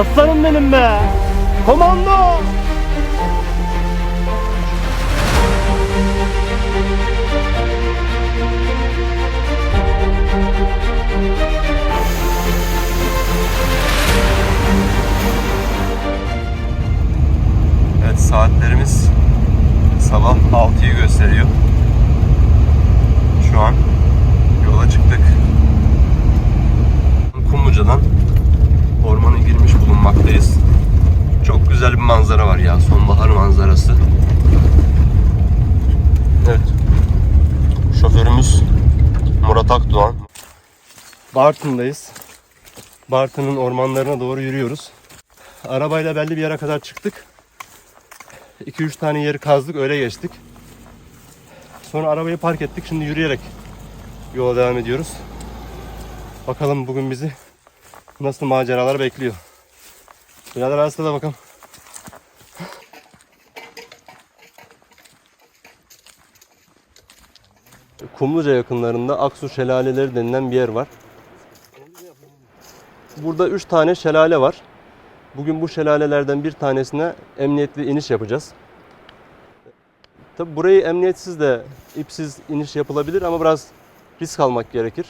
Aslanım benim be. Komando. Manzara var ya. Sonbahar manzarası. Evet. Şoförümüz Murat Akdoğan. Bartın'dayız. Bartın'ın ormanlarına doğru yürüyoruz. Arabayla belli bir yere kadar çıktık. 2-3 tane yeri kazdık öyle geçtik. Sonra arabayı park ettik. Şimdi yürüyerek yola devam ediyoruz. Bakalım bugün bizi nasıl maceralar bekliyor. Birader arasında da bakalım. Kumluca yakınlarında Aksu Şelaleleri denilen bir yer var. Burada 3 tane şelale var. Bugün bu şelalelerden bir tanesine emniyetli iniş yapacağız. Tabi burayı emniyetsiz de ipsiz iniş yapılabilir ama biraz risk almak gerekir.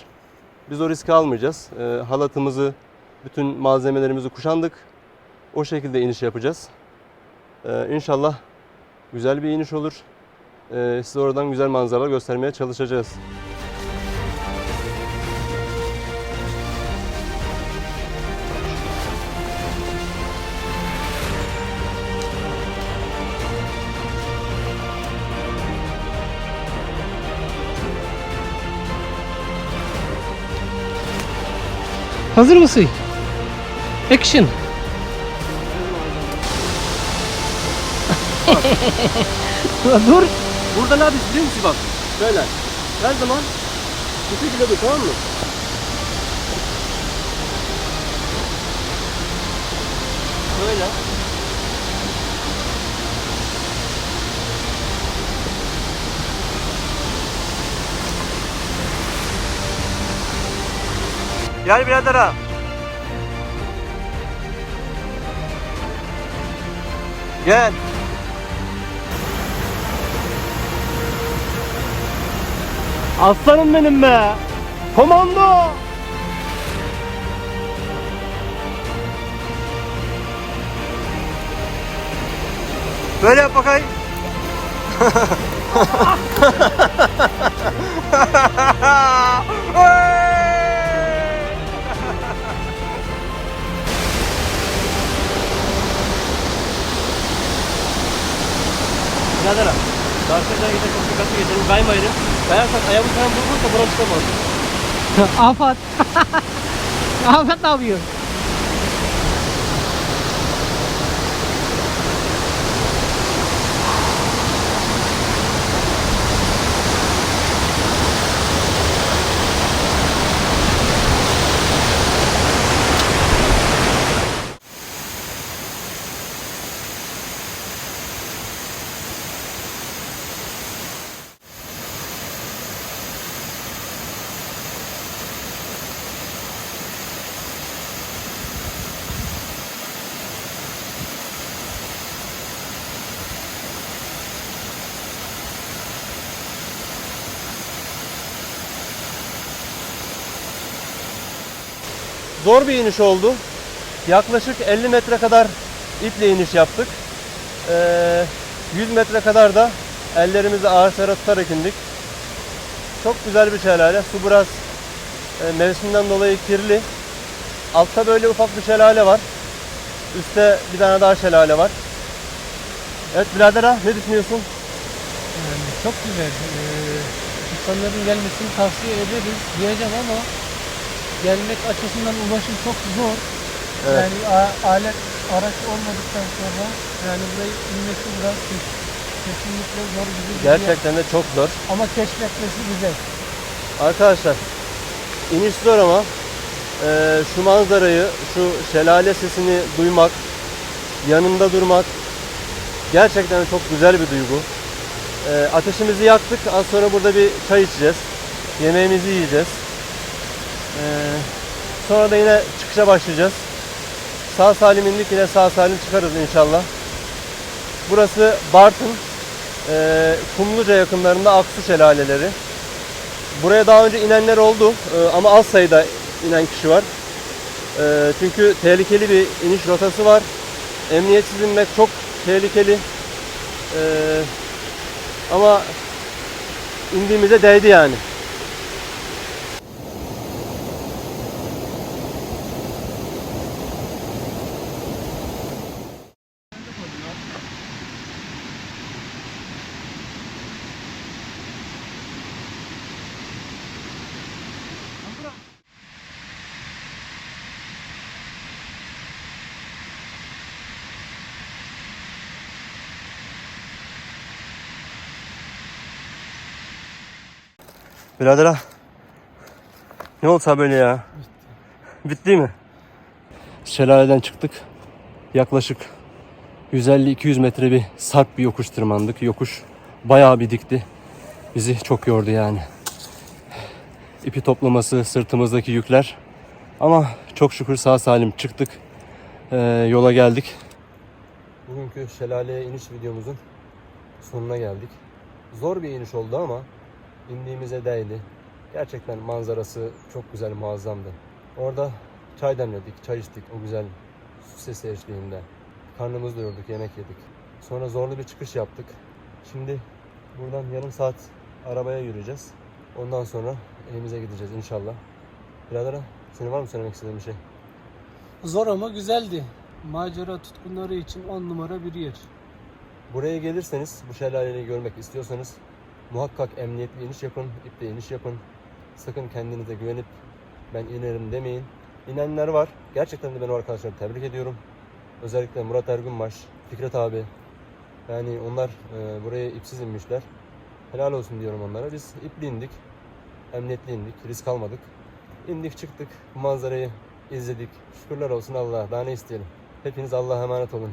Biz o riski almayacağız. Ee, halatımızı, bütün malzemelerimizi kuşandık. O şekilde iniş yapacağız. Ee, inşallah güzel bir iniş olur. Ee, size oradan güzel manzaralar göstermeye çalışacağız. Hazır mısın? Action. Dur. Burada ne yapıyorsun biliyor musun bak? Şöyle. Her zaman bu şekilde dur tamam mı? Şöyle. Gel birader ha. Gel. Aslanım benim be. Komando. Böyle yap bakayım. Birader ha. Karşıdan giderken dikkatli geçelim. Kaymayalım. Kayarsak ayağımız falan vurursa buna çıkamaz. Afat. Afat ne yapıyor? Zor bir iniş oldu. Yaklaşık 50 metre kadar iple iniş yaptık. Ee, 100 metre kadar da ellerimizi ağaçlara tutarak indik. Çok güzel bir şelale. Su biraz e, mevsimden dolayı kirli. Altta böyle ufak bir şelale var. Üstte bir tane daha şelale var. Evet birader ha ne düşünüyorsun? Yani çok güzel. Ee, insanların gelmesini tavsiye ederiz diyeceğim ama gelmek açısından ulaşım çok zor. Evet. Yani alet araç olmadıktan sonra yani burayı inmesi biraz kes- kesinlikle zor gibi. Gerçekten de çok zor. Ama keşfetmesi güzel. Arkadaşlar iniş zor ama e, şu manzarayı, şu şelale sesini duymak, yanında durmak gerçekten çok güzel bir duygu. E, ateşimizi yaktık. Az sonra burada bir çay içeceğiz. Yemeğimizi yiyeceğiz. E, sonra da yine çıkışa başlayacağız. sağ salim indik yine sağ salim çıkarız inşallah. Burası Bartın. Ee, Kumluca yakınlarında Aksu Şelaleleri. Buraya daha önce inenler oldu ee, ama az sayıda inen kişi var. Ee, çünkü tehlikeli bir iniş rotası var. Emniyetsiz inmek çok tehlikeli. Ee, ama indiğimize değdi yani. Birader ha. Ne olsa böyle ya. Bitti mi? Şelaleden çıktık. Yaklaşık 150-200 metre bir sarp bir yokuş tırmandık. Yokuş bayağı bir dikti. Bizi çok yordu yani. İpi toplaması, sırtımızdaki yükler. Ama çok şükür sağ salim çıktık. Ee, yola geldik. Bugünkü şelaleye iniş videomuzun sonuna geldik. Zor bir iniş oldu ama indiğimize değdi. Gerçekten manzarası çok güzel, muazzamdı. Orada çay demledik, çay içtik o güzel su sesi eşliğinde. Karnımızı doyurduk, yemek yedik. Sonra zorlu bir çıkış yaptık. Şimdi buradan yarım saat arabaya yürüyeceğiz. Ondan sonra evimize gideceğiz inşallah. Birader senin var mı söylemek istediğin bir şey? Zor ama güzeldi. Macera tutkunları için on numara bir yer. Buraya gelirseniz, bu şelaleyi görmek istiyorsanız muhakkak emniyetli iniş yapın, iple iniş yapın. Sakın kendinize güvenip ben inerim demeyin. İnenler var. Gerçekten de ben o arkadaşları tebrik ediyorum. Özellikle Murat Ergünbaş, Fikret abi. Yani onlar e, buraya ipsiz inmişler. Helal olsun diyorum onlara. Biz iple indik. Emniyetli indik. Risk almadık. İndik çıktık. Bu manzarayı izledik. Şükürler olsun Allah'a. Daha ne isteyelim. Hepiniz Allah'a emanet olun.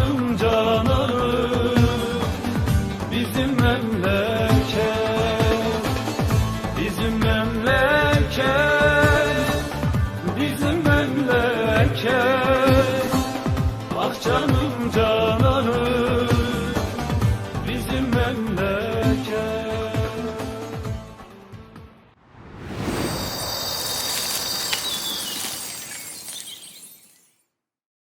canım